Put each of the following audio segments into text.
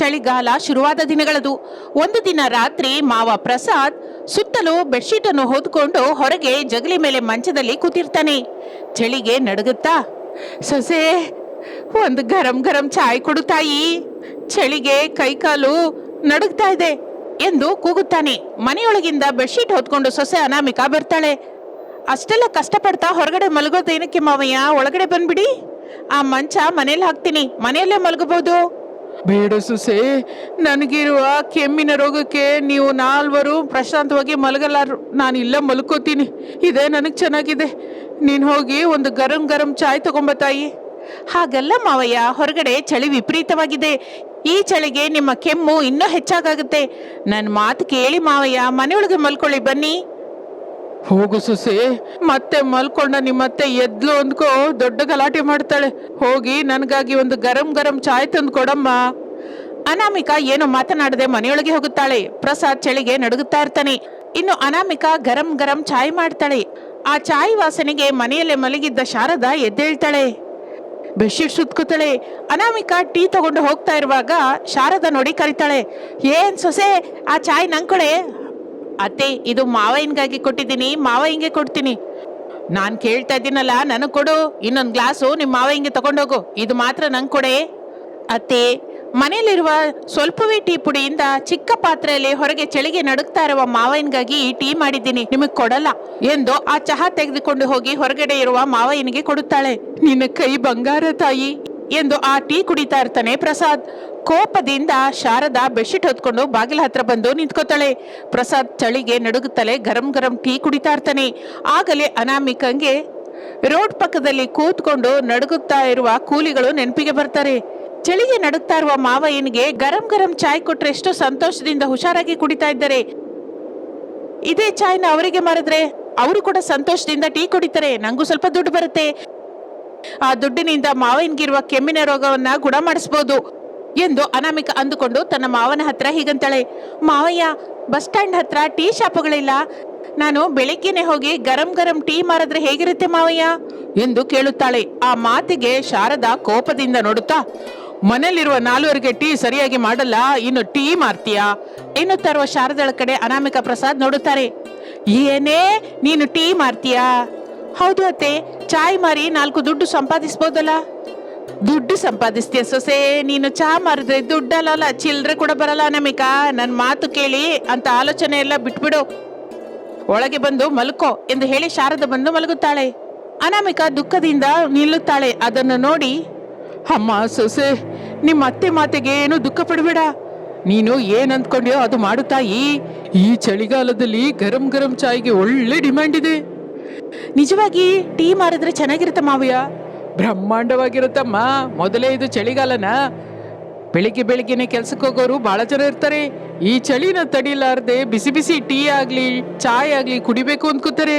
ಚಳಿಗಾಲ ಶುರುವಾದ ದಿನಗಳದು. ಒಂದು ದಿನ ರಾತ್ರಿ ಮಾವ ಪ್ರಸಾದ್ ಸುತ್ತಲೂ ಬೆಡ್ಶೀಟ್ ಅನ್ನು ಹೊದ್ಕೊಂಡು ಹೊರಗೆ ಜಗಲಿ ಮೇಲೆ ಮಂಚದಲ್ಲಿ ಕೂತಿರ್ತಾನೆ. ಚಳಿಗೆ ನಡುಗುತ್ತಾ, ಸೊಸೆ, ಒಂದು ಗರಂ ಗರಂ ಚಾಯ್ ಕೊಡು ತಾಯಿ. ಚಳಿಗೆ ಕೈಕಾಲು ನಡುಗ್ತಾ ಇದೆ ಎಂದು ಕೂಗುತ್ತಾನೆ. ಮನೆಯೊಳಗಿಂದ ಬೆಡ್ಶೀಟ್ ಹೊತ್ಕೊಂಡು ಸೊಸೆ ಅನಾಮಿಕಾ ಬರ್ತಾಳೆ. ಅಷ್ಟೆಲ್ಲ ಕಷ್ಟಪಡ್ತಾ ಹೊರಗಡೆ ಮಲಗೋದೇನಕ್ಕೆ ಮಾವಯ್ಯ? ಒಳಗಡೆ ಬಂದ್ಬಿಡಿ. ಆ ಮಂಚ ಮನೇಲಿ ಹಾಕ್ತೀನಿ. ಮನೆಯಲ್ಲೇ ಮಲಗಬಹುದು. ಬೇಡ ಸುಸೆ ನನಗಿರುವ ಕೆಮ್ಮಿನ ರೋಗಕ್ಕೆ ನೀವು ನಾಲ್ವರು ಪ್ರಶಾಂತವಾಗಿ ಮಲಗಲಾರು. ನಾನು ಇಲ್ಲ ಮಲ್ಕೋತೀನಿ. ಇದೇ ನನಗೆ ಚೆನ್ನಾಗಿದೆ. ನೀನು ಹೋಗಿ ಒಂದು ಗರಂ ಗರಂ ಚಾಯ್ ತಗೊಂಬ ತಾಯಿ. ಹಾಗಲ್ಲ ಮಾವಯ್ಯ, ಹೊರಗಡೆ ಚಳಿ ವಿಪರೀತವಾಗಿದೆ. ಈ ಚಳಿಗೆ ನಿಮ್ಮ ಕೆಮ್ಮು ಇನ್ನೂ ಹೆಚ್ಚಾಗುತ್ತೆ ನನ್ನ ಮಾತು ಕೇಳಿ ಮಾವಯ್ಯ, ಮನೆಯೊಳಗೆ ಮಲ್ಕೊಳ್ಳಿ ಬನ್ನಿ. ಹೋಗು ಸುಸಿ, ಮತ್ತೆ ಮಲ್ಕೊಂಡ ನಿಮ್ಮತ್ತೆ ಎದ್ಲು ಅಂದ್ಕೋ, ದೊಡ್ಡ ಗಲಾಟೆ ಮಾಡ್ತಾಳೆ. ಹೋಗಿ ನನಗಾಗಿ ಒಂದು ಗರಂ ಗರಂ ಚಾಯ್ ತಂದು ಕೊಡಮ್ಮ. ಅನಾಮಿಕಾ ಏನು ಮಾತನಾಡದೆ ಮನೆಯೊಳಗೆ ಹೋಗುತ್ತಾಳೆ. ಪ್ರಸಾದ್ ಚಳಿಗೆ ನಡುಗುತ್ತಾ ಇರ್ತಾನೆ. ಇನ್ನು ಅನಾಮಿಕಾ ಗರಂ ಗರಂ ಚಾಯ್ ಮಾಡ್ತಾಳೆ. ಆ ಚಾಯ್ ವಾಸನೆಗೆ ಮನೆಯಲ್ಲೇ ಮಲಗಿದ್ದ ಶಾರದಾ ಎದ್ದೇಳ್ತಾಳೆ. ಬೆಡ್ಶೀಟ್ ಸುತ್ಕೋತಾಳೆ. ಅನಾಮಿಕಾ ಟೀ ತಗೊಂಡು ಹೋಗ್ತಾ ಇರುವಾಗ ಶಾರದಾ ನೋಡಿ ಕರಿತಾಳೆ, ಏನ್ ಸೊಸೆ, ಆ ಚಾಯ್ ನಂಕೊಳೆ ಅತ್ತೆ, ಇದು ಮಾವಯ್ಯನ್ಗಾಗಿ ಕೊಟ್ಟಿದ್ದೀನಿ ಮಾವಯ್ಯಂಗೆ ಕೊಡ್ತೀನಿ. ನಾನು ಕೇಳ್ತಾ ಇದ್ದೀನಲ್ಲ, ನನಗೆ ಕೊಡು, ಇನ್ನೊಂದು ಗ್ಲಾಸು ನಿಮ್ಮ ಮಾವಯ್ಯಂಗೆ ತಗೊಂಡೋಗು, ಇದು ಮಾತ್ರ ನಂಗೆ ಕೊಡೆ. ಅತ್ತೆ, ಮನೆಯಲ್ಲಿರುವ ಸ್ವಲ್ಪವೇ ಟೀ ಪುಡಿಯಿಂದ ಚಿಕ್ಕ ಪಾತ್ರೆಯಲ್ಲಿ ಹೊರಗೆ ಚಳಿಗೆ ನಡುಗ್ತಾ ಇರುವ ಮಾವಯ್ಯನಿಗಾಗಿ ಟೀ ಮಾಡಿದ್ದೀನಿ, ನಿಮಗೆ ಕೊಡಲ್ಲ ಎಂದು ಆ ಚಹಾ ತೆಗೆದುಕೊಂಡು ಹೋಗಿ ಹೊರಗಡೆ ಇರುವ ಮಾವಯ್ಯನಿಗೆ ಕೊಡುತ್ತಾಳೆ. ನಿನ್ನ ಕೈ ಬಂಗಾರ ತಾಯಿ ಎಂದು ಆ ಟೀ ಕುಡಿತಾ ಇರ್ತಾನೆ ಪ್ರಸಾದ್. ಕೋಪದಿಂದ ಶಾರದಾ ಬೆಡ್ಶೀಟ್ ಹೊತ್ಕೊಂಡು ಬಾಗಿಲ ಹತ್ರ ಬಂದು ನಿಂತ್ಕೋತಾಳೆ. ಪ್ರಸಾದ್ ಚಳಿಗೆ ನಡುಗುತ್ತಲೇ ಗರಂ ಗರಂ ಟೀ ಕುಡಿತಾ ಇರ್ತಾನೆ ಆಗಲೇ ಅನಾಮಿಕಂಗೆ ರೋಡ್ ಪಕ್ಕದಲ್ಲಿ ಕೂತ್ಕೊಂಡು ನಡುಗುತ್ತಾ ಇರುವ ಕೂಲಿಗಳು ನೆನಪಿಗೆ ಬರ್ತಾರೆ. ಚಳಿಗೆ ನಡುಗ್ತಾ ಇರುವ ಮಾವಯ್ಯನಿಗೆ ಗರಂ ಗರಂ ಚಾಯ್ ಕೊಟ್ರೆ ಎಷ್ಟು ಸಂತೋಷದಿಂದ ಹುಷಾರಾಗಿ ಕುಡಿತಾ ಇದ್ದಾರೆ. ಇದೇ ಚಾಯ್ನ ಅವರಿಗೆ ಮಾರಿದ್ರೆ ಅವರು ಕೂಡ ಸಂತೋಷದಿಂದ ಟೀ ಕುಡಿತಾರೆ. ನಂಗೂ ಸ್ವಲ್ಪ ದುಡ್ಡು ಬರುತ್ತೆ. ಆ ದುಡ್ಡಿನಿಂದ ಮಾವಿನಗಿರುವ ಕೆಮ್ಮಿನ ರೋಗವನ್ನ ಗುಣ ಮಾಡಿಸ್ಬೋದು. ಎಂದು ಅನಾಮಿಕ ಅಂದುಕೊಂಡು ತನ್ನ ಮಾವನ ಹತ್ರ ಹೀಗಂತಾಳೆ, ಮಾವಯ್ಯ, ಬಸ್ ಸ್ಟ್ಯಾಂಡ್ ಹತ್ರ ಟೀ ಶಾಪ್ಗಳಿಲ್ಲ. ನಾನು ಬೆಳಿಗ್ಗೆನೆ ಹೋಗಿ ಗರಂ ಗರಂ ಟೀ ಮಾರಿದ್ರೆ ಹೇಗಿರುತ್ತೆ ಮಾವಯ್ಯ? ಎಂದು ಕೇಳುತ್ತಾಳೆ. ಆ ಮಾತಿಗೆ ಶಾರದಾ ಕೋಪದಿಂದ ನೋಡುತ್ತಾ, ಮನೆಯಲ್ಲಿರುವ ನಾಲ್ವರಿಗೆ ಟೀ ಸರಿಯಾಗಿ ಮಾಡಲ್ಲ, ಇನ್ನು ಟೀ ಮಾರ್ತೀಯಾ? ಎನ್ನುತ್ತಾರುವ ಶಾರದಳ ಕಡೆ ಅನಾಮಿಕ ಪ್ರಸಾದ್ ನೋಡುತ್ತಾರೆ, ಏನೇ, ನೀನು ಟೀ ಮಾರ್ತೀಯಾ? ಹೌದು ಅತ್ತೆ, ಚಾಯ್ ಮಾರಿ ನಾಲ್ಕು ದುಡ್ಡು ಸಂಪಾದಿಸ್ಬೋದಲ್ಲ? ದುಡ್ಡು ಸಂಪಾದಿಸ್ತೀಯ ಸೊಸೆ, ನೀನು ಚಾ ಮಾರಿದ್ರೆ ದುಡ್ಡಲ್ಲ ಚಿಲ್ಲರೆ ಕೂಡ ಬರಲ್ಲ ನಮಿಕಾ ನನ್ನ ಮಾತು ಕೇಳಿ ಅಂತ ಆಲೋಚನೆ ಎಲ್ಲ ಬಿಟ್ಬಿಡು. ಒಳಗೆ ಬಂದು ಮಲ್ಕೋ ಎಂದು ಹೇಳಿ ಶಾರದ ಬಂದು ಮಲಗುತ್ತಾಳೆ. ಅನಾಮಿಕ ದುಃಖದಿಂದ ನಿಲ್ಲುತ್ತಾಳೆ. ಅದನ್ನು ನೋಡಿ, ಅಮ್ಮ ಸೊಸೆ, ನಿಮ್ಮ ಅತ್ತೆ ಮಾತೆಗೆ ಏನು ದುಃಖ ಪಡಬೇಡ. ನೀನು ಏನ್ ಅಂದ್ಕೊಂಡ್ಯೋ ಅದು ಮಾಡುತ್ತಾಯಿ ಈ ಚಳಿಗಾಲದಲ್ಲಿ ಗರಂ ಗರಂ ಚಾಯ್ಗೆ ಒಳ್ಳೆ ಡಿಮ್ಯಾಂಡ್ ಇದೆ. ನಿಜವಾಗಿ ಟೀ ಮಾರಿದ್ರೆ ಚೆನ್ನಾಗಿರುತ್ತೆ ಮಾವಯ್ಯ. ಬ್ರಹ್ಮಾಂಡವಾಗಿರುತ್ತಮ್ಮ. ಮೊದಲೇ ಇದು ಚಳಿಗಾಲನ. ಬೆಳಿಗ್ಗೆ ಬೆಳಿಗ್ಗೆನೆ ಕೆಲ್ಸಕ್ಕೆ ಹೋಗೋರು ಬಹಳ ಜನ ಇರ್ತಾರೆ. ಈ ಚಳಿನ ತಡಿಲಾರ್ದೆ ಬಿಸಿ ಬಿಸಿ ಟೀ ಆಗ್ಲಿ ಚಾಯ್ ಆಗ್ಲಿ ಕುಡಿಬೇಕು ಅನ್ಕೋತಾರೆ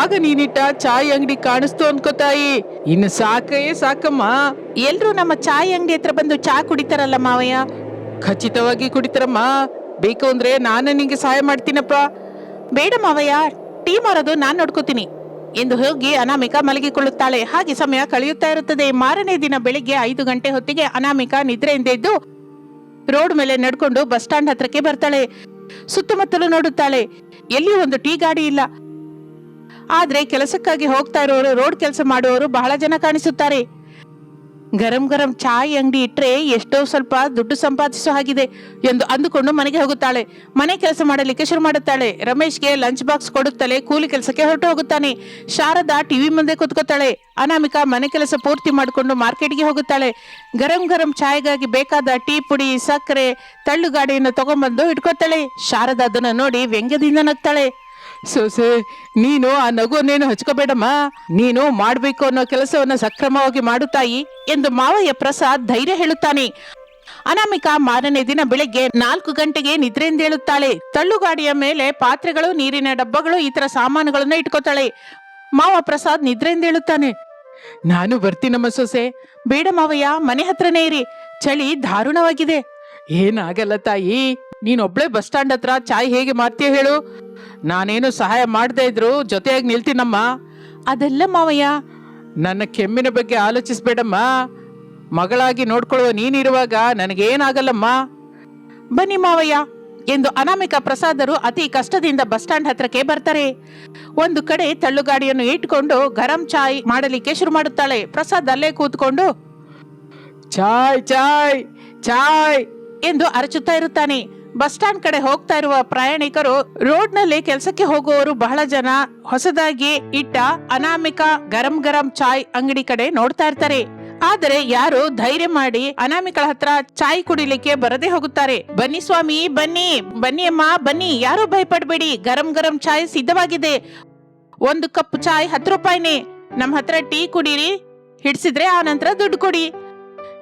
ಆಗ ನೀನಿಟ್ಟ ಚಾಯ್ ಅಂಗಡಿ ಕಾಣಿಸ್ತು ಅನ್ಕೋತಾಯಿ ಇನ್ನು ಸಾಕೇ ಸಾಕಮ್ಮ. ಎಲ್ರು ನಮ್ಮ ಚಾಯ್ ಅಂಗಡಿ ಹತ್ರ ಬಂದು ಚಾ ಕುಡಿತಾರಲ್ಲ ಮಾವಯ್ಯ? ಖಚಿತವಾಗಿ ಕುಡಿತಾರಮ್ಮ. ಬೇಕು ಅಂದ್ರೆ ನಾನು ನಿಂಗೆ ಸಹಾಯ ಮಾಡ್ತೀನಪ್ಪ. ಬೇಡ ಮಾವಯ್ಯ ಟೀ ಮಾರೋದು ನಾನ್ ನೋಡ್ಕೋತೀನಿ. ಎಂದು ಹೋಗಿ ಅನಾಮಿಕಾ ಮಲಗಿಕೊಳ್ಳುತ್ತಾಳೆ. ಹಾಗೆ ಸಮಯ ಕಳೆಯುತ್ತಾ ಇರುತ್ತದೆ. ಮಾರನೇ ದಿನ ಬೆಳಿಗ್ಗೆ ಐದು ಗಂಟೆ ಹೊತ್ತಿಗೆ ಅನಾಮಿಕಾ ನಿದ್ರೆಯಿಂದ ಎದ್ದು ರೋಡ್ ಮೇಲೆ ನಡ್ಕೊಂಡು ಬಸ್ ಸ್ಟ್ಯಾಂಡ್ ಹತ್ರಕ್ಕೆ ಬರ್ತಾಳೆ. ಸುತ್ತಮುತ್ತಲು ನೋಡುತ್ತಾಳೆ. ಎಲ್ಲಿ ಒಂದು ಟೀ ಗಾಡಿ ಇಲ್ಲ. ಆದ್ರೆ ಕೆಲಸಕ್ಕಾಗಿ ಹೋಗ್ತಾ ಇರೋರು, ರೋಡ್ ಕೆಲಸ ಮಾಡುವವರು ಬಹಳ ಜನ ಕಾಣಿಸುತ್ತಾರೆ. ಗರಂ ಗರಂ ಚಾಯ್ ಅಂಗಡಿ ಇಟ್ಟರೆ ಎಷ್ಟೋ ಸ್ವಲ್ಪ ದುಡ್ಡು ಸಂಪಾದಿಸೋ ಹಾಗಿದೆ ಎಂದು ಅಂದುಕೊಂಡು ಮನೆಗೆ ಹೋಗುತ್ತಾಳೆ. ಮನೆ ಕೆಲಸ ಮಾಡಲಿಕ್ಕೆ ಶುರು ಮಾಡುತ್ತಾಳೆ. ರಮೇಶ್ಗೆ ಲಂಚ್ ಬಾಕ್ಸ್ ಕೊಡುತ್ತಲೇ ಕೂಲಿ ಕೆಲಸಕ್ಕೆ ಹೊರಟು ಹೋಗುತ್ತಾನೆ. ಶಾರದಾ ಟಿವಿ ಮುಂದೆ ಕುತ್ಕೋತಾಳೆ. ಅನಾಮಿಕಾ ಮನೆ ಕೆಲಸ ಪೂರ್ತಿ ಮಾಡಿಕೊಂಡು ಮಾರ್ಕೆಟ್ಗೆ ಹೋಗುತ್ತಾಳೆ. ಗರಂ ಗರಂ ಚಾಯ್ಗಾಗಿ ಬೇಕಾದ ಟೀ ಪುಡಿ, ಸಕ್ಕರೆ, ತಳ್ಳುಗಾಡಿಯನ್ನು ತಗೊಂಡ್ಬಂದು ಇಟ್ಕೋತಾಳೆ. ಶಾರದಾ ಅದನ್ನು ನೋಡಿ ವ್ಯಂಗ್ಯದಿಂದ ನಗ್ತಾಳೆ. ಸೊಸೆ ನೀನು ಆ ನಗುವನ್ನೇನು ಹಚ್ಕೋಬೇಡಮ್ಮ. ನೀನು ಮಾಡಬೇಕು ಅನ್ನೋ ಕೆಲಸವನ್ನ ಸಕ್ರಮವಾಗಿ ಮಾಡುತ್ತಾಯಿ ಎಂದು ಮಾವಯ್ಯ ಪ್ರಸಾದ್ ಧೈರ್ಯ ಹೇಳುತ್ತಾನೆ. ಅನಾಮಿಕಾ ಮಾರನೇ ದಿನ ಬೆಳಗ್ಗೆ ನಾಲ್ಕು ಗಂಟೆಗೆ ನಿದ್ರೆಯಿಂದ ಹೇಳುತ್ತಾಳೆ ತಳ್ಳುಗಾಡಿಯ ಮೇಲೆ ಪಾತ್ರೆಗಳು, ನೀರಿನ ಡಬ್ಬಗಳು, ಈ ತರ ಸಾಮಾನುಗಳನ್ನ ಇಟ್ಕೋತಾಳೆ. ಮಾವ ಪ್ರಸಾದ್ ನಿದ್ರೆಯಿಂದ ಹೇಳುತ್ತಾನೆ ನಾನು ಬರ್ತೀನಮ್ಮ ಸೊಸೆ. ಬೇಡ ಮಾವಯ್ಯ, ಮನೆ ಹತ್ರನೇ ಇರಿ. ಚಳಿ ದಾರುಣವಾಗಿದೆ ಏನಾಗಲ್ಲ ತಾಯಿ. ನೀನೊಬ್ಳೆ ಬಸ್ ಸ್ಟ್ಯಾಂಡ್ ಹತ್ರ ಚಾಯ್ ಹೇಗೆ ಮಾಡ್ತೀಯ ಹೇಳು. ನಾನೇನು ಸಹಾಯ ಮಾಡದೇ ಇದ್ರು ಜೊತೆಯಾಗಿ ನಿಲ್ತೀನಮ್ಮ. ಅದೆಲ್ಲ ಮಾವಯ್ಯ. ನನ್ನ ಕೆಮ್ಮಿನ ಬಗ್ಗೆ ಆಲೋಚಿಸ್ಬೇಡಮ್ಮ. ಮಗಳಾಗಿ ನೋಡ್ಕೊಳ್ಳುವ ನೀನಿರುವಾಗ ನನಗೇನಾಗಲ್ಲಮ್ಮ. ಬನ್ನಿ ಮಾವಯ್ಯ. ಎಂದು ಅನಾಮಿಕ ಪ್ರಸಾದರು ಅತಿ ಕಷ್ಟದಿಂದ ಬಸ್ ಸ್ಟ್ಯಾಂಡ್ ಹತ್ರಕ್ಕೆ ಬರ್ತಾರೆ. ಒಂದು ಕಡೆ ತಳ್ಳುಗಾಡಿಯನ್ನು ಇಟ್ಕೊಂಡು ಗರಂ ಚಾಯ್ ಮಾಡಲಿಕ್ಕೆ ಶುರು ಮಾಡುತ್ತಾಳೆ. ಪ್ರಸಾದ್ ಅಲ್ಲೇ ಕೂತ್ಕೊಂಡು ಚಾಯ್ ಚಾಯ್ ಚಾಯ್. ಎಂದು ಅರಚುತ್ತಾ ಇರುತ್ತಾನೆ. ಬಸ್ ಸ್ಟ್ಯಾಂಡ್ ಕಡೆ ಹೋಗ್ತಾ ಇರುವ ಪ್ರಯಾಣಿಕರು ರೋಡ್ನಲ್ಲಿ ಕೆಲಸಕ್ಕೆ ಹೋಗುವವರು ಬಹಳ ಜನ ಹೊಸದಾಗಿ ಇಟ್ಟ ಅನಾಮಿಕ ಗರಂ ಗರಂ ಚಾಯ್ ಅಂಗಡಿ ಕಡೆ ನೋಡ್ತಾ ಇರ್ತಾರೆ. ಆದರೆ ಯಾರು ಧೈರ್ಯ ಮಾಡಿ ಅನಾಮಿಕಳ ಹತ್ರ ಚಾಯ್ ಕುಡಿಲಿಕ್ಕೆ ಬರದೇ ಹೋಗುತ್ತಾರೆ. ಬನ್ನಿ ಸ್ವಾಮಿ, ಬನ್ನಿ ಬನ್ನಿ ಅಮ್ಮ, ಬನ್ನಿ, ಯಾರು ಭಯಪಡಬೇಡಿ, ಗರಂ ಗರಂ ಚಾಯ್ ಸಿದ್ಧವಾಗಿದೆ. ಒಂದು ಕಪ್ ಚಾಯ್ ಹತ್ತು ರೂಪಾಯಿನೇ. ನಮ್ಮ ಹತ್ರ ಟೀ ಕುಡೀರಿ, ಹಿಡಿಸಿದ್ರೆ ಆ ನಂತರ ದುಡ್ಡು ಕೊಡಿ.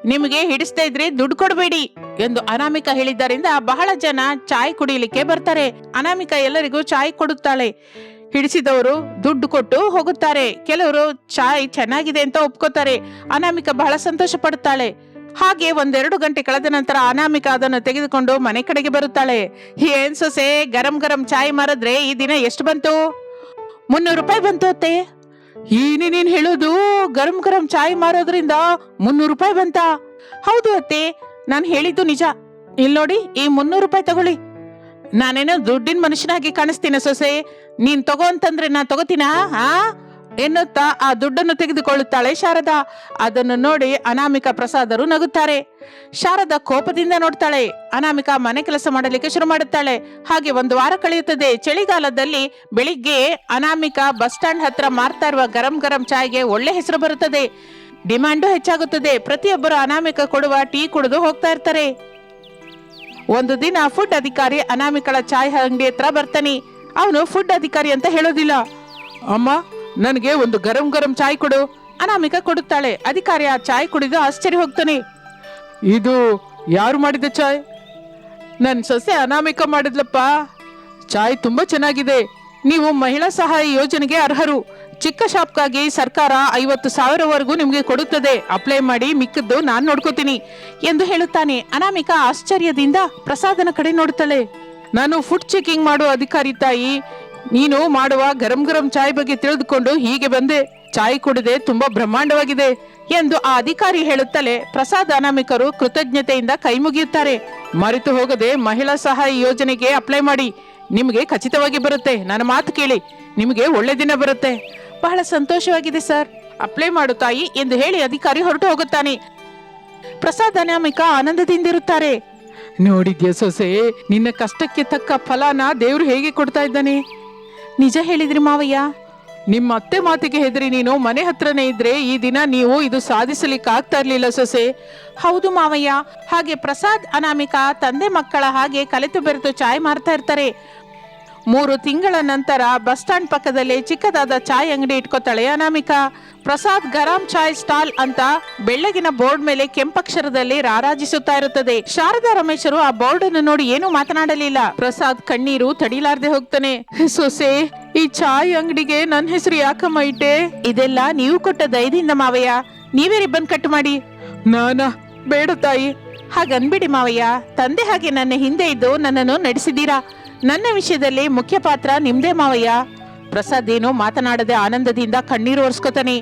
ನಿಮಗೆ ಹಿಡಿಸ್ತಾ ಇದ್ರೆ ದುಡ್ಡು ಕೊಡಬೇಡಿ ಎಂದು ಅನಾಮಿಕ ಹೇಳಿದ್ದರಿಂದ ಬಹಳ ಜನ ಚಾಯ್ ಕುಡಿಯಲಿಕ್ಕೆ ಬರ್ತಾರೆ. ಅನಾಮಿಕ ಎಲ್ಲರಿಗೂ ಚಾಯ್ ಕೊಡುತ್ತಾಳೆ. ಹಿಡಿಸಿದವರು ದುಡ್ಡು ಕೊಟ್ಟು ಹೋಗುತ್ತಾರೆ. ಕೆಲವರು ಚಾಯ್ ಚೆನ್ನಾಗಿದೆ ಅಂತ ಒಪ್ಕೋತಾರೆ. ಅನಾಮಿಕ ಬಹಳ ಸಂತೋಷ ಪಡುತ್ತಾಳೆ ಹಾಗೆ ಒಂದೆರಡು ಗಂಟೆ ಕಳೆದ ನಂತರ ಅನಾಮಿಕ ಅದನ್ನು ತೆಗೆದುಕೊಂಡು ಮನೆ ಕಡೆಗೆ ಬರುತ್ತಾಳೆ. ಏನ್ ಸೊಸೆ, ಗರಂ ಗರಂ ಚಾಯ್ ಮಾರಿದ್ರೆ ಈ ದಿನ ಎಷ್ಟು ಬಂತು? ಮುನ್ನೂರು ರೂಪಾಯಿ ಬಂತು ಅತ್ತೆ. ಏನೇ ನೀನ್ ಹೇಳೋದು? ಗರಂ ಗರಂ ಚಾಯ್ ಮಾರೋದ್ರಿಂದ ಮುನ್ನೂರು ರೂಪಾಯಿ ಬಂತ? ಹೌದು ಅತ್ತೆ, ನಾನು ಹೇಳಿದ್ದು ನಿಜ. ಇಲ್ಲಿ ನೋಡಿ, ಈ ಮುನ್ನೂರು ರೂಪಾಯಿ ತಗೊಳ್ಳಿ. ನಾನೇನೋ ದುಡ್ಡಿನ ಮನುಷ್ಯನಾಗಿ ಕಾಣಿಸ್ತೀನ ಸೊಸೆ? ನೀನ್ ತಗೋ ಅಂತಂದ್ರೆ ನಾ ತಗೋತೀನಾ, ಆ? ಎನ್ನುತ್ತಾ ಆ ದುಡ್ಡನ್ನು ತೆಗೆದುಕೊಳ್ಳುತ್ತಾಳೆ ಶಾರದಾ. ಅದನ್ನು ನೋಡಿ ಅನಾಮಿಕ ಪ್ರಸಾದರು ನಗುತ್ತಾರೆ. ಶಾರದಾ ಕೋಪದಿಂದ ನೋಡ್ತಾಳೆ. ಅನಾಮಿಕ ಮನೆ ಕೆಲಸ ಮಾಡಲಿಕ್ಕೆ ಶುರು ಮಾಡುತ್ತಾಳೆ. ಹಾಗೆ ಒಂದು ವಾರ ಕಳೆಯುತ್ತದೆ. ಚಳಿಗಾಲದಲ್ಲಿ ಬೆಳಿಗ್ಗೆ ಅನಾಮಿಕ ಬಸ್ ಸ್ಟ್ಯಾಂಡ್ ಹತ್ರ ಮಾರ್ತಾ ಇರುವ ಗರಂ ಗರಂ ಚಾಯ್ಗೆ ಒಳ್ಳೆ ಹೆಸರು ಬರುತ್ತದೆ. ಡಿಮ್ಯಾಂಡು ಹೆಚ್ಚಾಗುತ್ತದೆ. ಪ್ರತಿಯೊಬ್ಬರು ಅನಾಮಿಕ ಕೊಡುವ ಟೀ ಕುಡಿದು ಹೋಗ್ತಾ ಇರ್ತಾರೆ. ಒಂದು ದಿನ ಫುಡ್ ಅಧಿಕಾರಿ ಅನಾಮಿಕಳ ಚಾಯ್ ಅಂಗಡಿ ಹತ್ರ ಬರ್ತಾನೆ. ಅವನು ಫುಡ್ ಅಧಿಕಾರಿ ಅಂತ ಹೇಳೋದಿಲ್ಲ. ಅಮ್ಮ ನನಗೆ ಒಂದು ಗರಂ ಗರಂ ಚಾಯ್ ಕೊಡು. ಅನಾಮಿಕ ಕೊಡುತ್ತಾಳೆ. ಅಧಿಕಾರಿ ಆ ಚಾಯ್ ಕುಡಿದು ಆಶ್ಚರ್ಯ ಹೋಗ್ತಾನೆ. ಇದು ಯಾರು ಮಾಡಿದ ಚಾಯ್? ನನ್ನ ಸೊಸೆ ಅನಾಮಿಕ ಮಾಡಿದ್ಲಪ್ಪ. ಚಾಯ್ ತುಂಬಾ ಚೆನ್ನಾಗಿದೆ. ನೀವು ಮಹಿಳಾ ಸಹಾಯ ಯೋಜನೆಗೆ ಅರ್ಹರು. ಚಿಕ್ಕ ಶಾಪ್ಗಾಗಿ ಸರ್ಕಾರ ಐವತ್ತು ಸಾವಿರವರೆಗೂ ನಿಮಗೆ ಕೊಡುತ್ತದೆ. ಅಪ್ಲೈ ಮಾಡಿ ಮಿಕ್ಕದ್ದು ನಾನು ನೋಡ್ಕೋತೀನಿ ಎಂದು ಹೇಳುತ್ತಾನೆ. ಅನಾಮಿಕ ಆಶ್ಚರ್ಯದಿಂದ ಪ್ರಸಾದನ ಕಡೆ ನೋಡುತ್ತಾಳೆ. ನಾನು ಫುಡ್ ಚೆಕಿಂಗ್ ಮಾಡುವ ಅಧಿಕಾರಿ ತಾಯಿ. ನೀನು ಮಾಡುವ ಗರಂ ಗರಂ ಚಾಯ್ ಬಗ್ಗೆ ತಿಳಿದುಕೊಂಡು ಹೀಗೆ ಬಂದೆ. ಚಾಯ್ ಕುಡಿದೆ, ತುಂಬಾ ಬ್ರಹ್ಮಾಂಡವಾಗಿದೆ ಎಂದು ಆ ಅಧಿಕಾರಿ ಹೇಳುತ್ತಲೇ ಪ್ರಸಾದ್ ಅನಾಮಿಕರು ಕೃತಜ್ಞತೆಯಿಂದ ಕೈ ಮುಗಿಯುತ್ತಾರೆ. ಮರೆತು ಹೋಗದೆ ಮಹಿಳಾ ಸಹಾಯ ಯೋಜನೆಗೆ ಅಪ್ಲೈ ಮಾಡಿ. ನಿಮಗೆ ಖಚಿತವಾಗಿ ಬರುತ್ತೆ. ನನ್ನ ಮಾತು ಕೇಳಿ. ನಿಮಗೆ ಒಳ್ಳೆ ದಿನ ಬರುತ್ತೆ. ಬಹಳ ಸಂತೋಷವಾಗಿದೆ ಸರ್. ಅಪ್ಲೈ ಮಾಡು ತಾಯಿ ಎಂದು ಹೇಳಿ ಅಧಿಕಾರಿ ಹೊರಟು ಹೋಗುತ್ತಾನೆ. ಪ್ರಸಾದ್ ಅನಾಮಿಕ ಆನಂದದಿಂದಿರುತ್ತಾರೆ ನೋಡಿದ್ಯಾ ಸೊಸೆ, ನಿನ್ನ ಕಷ್ಟಕ್ಕೆ ತಕ್ಕ ಫಲಾನ ದೇವರು ಹೇಗೆ ಕೊಡ್ತಾ ಇದ್ದಾನೆ? ನಿಜ ಹೇಳಿದ್ರಿ ಮಾವಯ್ಯ? ನಿಮ್ಮ ಅತ್ತೆ ಮಾತಿಗೆ ಹೆದರಿ ನೀನು ಮನೆ ಹತ್ರನೇ ಇದ್ರೆ ಈ ದಿನ ನೀವು ಇದು ಸಾಧಿಸಲಿಕ್ಕೆ ಆಗ್ತಾ ಇರ್ಲಿಲ್ಲ ಸೊಸೆ. ಹೌದು ಮಾವಯ್ಯ. ಹಾಗೆ ಪ್ರಸಾದ್ ಅನಾಮಿಕ ತಂದೆ ಮಕ್ಕಳ ಹಾಗೆ ಕಲೆತು ಬೆರೆತು ಚಾಯ್ ಮಾರ್ತಾ ಇರ್ತಾರೆ. ಮೂರು ತಿಂಗಳ ನಂತರ ಬಸ್ ಸ್ಟ್ಯಾಂಡ್ ಪಕ್ಕದಲ್ಲಿ ಚಿಕ್ಕದಾದ ಚಾಯ್ ಅಂಗಡಿ ಇಟ್ಕೋತಾಳೆ ಅನಾಮಿಕಾ. ಪ್ರಸಾದ್ ಗರಂ ಚಾಯ್ ಸ್ಟಾಲ್ ಅಂತ ಬೆಳ್ಳಗಿನ ಬೋರ್ಡ್ ಮೇಲೆ ಕೆಂಪಕ್ಷರದಲ್ಲಿ ರಾರಾಜಿಸುತ್ತಾ ಇರುತ್ತದೆ. ಶಾರದಾ ರಮೇಶರು ಆ ಬೋರ್ಡ್ ಅನ್ನು ನೋಡಿ ಏನು ಮಾತನಾಡಲಿಲ್ಲ. ಪ್ರಸಾದ್ ಕಣ್ಣೀರು ತಡಿಲಾರ್ದೆ ಹೋಗ್ತಾನೆ. ಸೊಸೆ, ಈ ಚಾಯ್ ಅಂಗಡಿಗೆ ನನ್ನ ಹೆಸರು ಯಾಕಮ್ಮ ಇಟ್ಟೆ? ಇದೆಲ್ಲ ನೀವು ಕೊಟ್ಟ ದಯದಿಂದ ಮಾವಯ್ಯ. ನೀವೇ ರಿಬ್ಬನ್ ಕಟ್ ಮಾಡಿ? ನಾನ, ಬೇಡ ತಾಯಿ. ಹಾಗನ್ಬಿಡಿ ಮಾವಯ್ಯ. ತಂದೆ ಹಾಗೆ ನನ್ನ ಹಿಂದೆ ಇದ್ದು ನನ್ನನ್ನು ನಡೆಸಿದ್ದೀರಾ? ನನ್ನ ವಿಷಯದಲ್ಲಿ ಮುಖ್ಯ ಪಾತ್ರ ನಿಮ್ದೇ ಮಾವಯ್ಯ. ಪ್ರಸಾದ್ ಏನು ಮಾತನಾಡದೆ ಆನಂದದಿಂದ ಕಣ್ಣೀರು ಒರೆಸ್ಕೋತಾನೆ.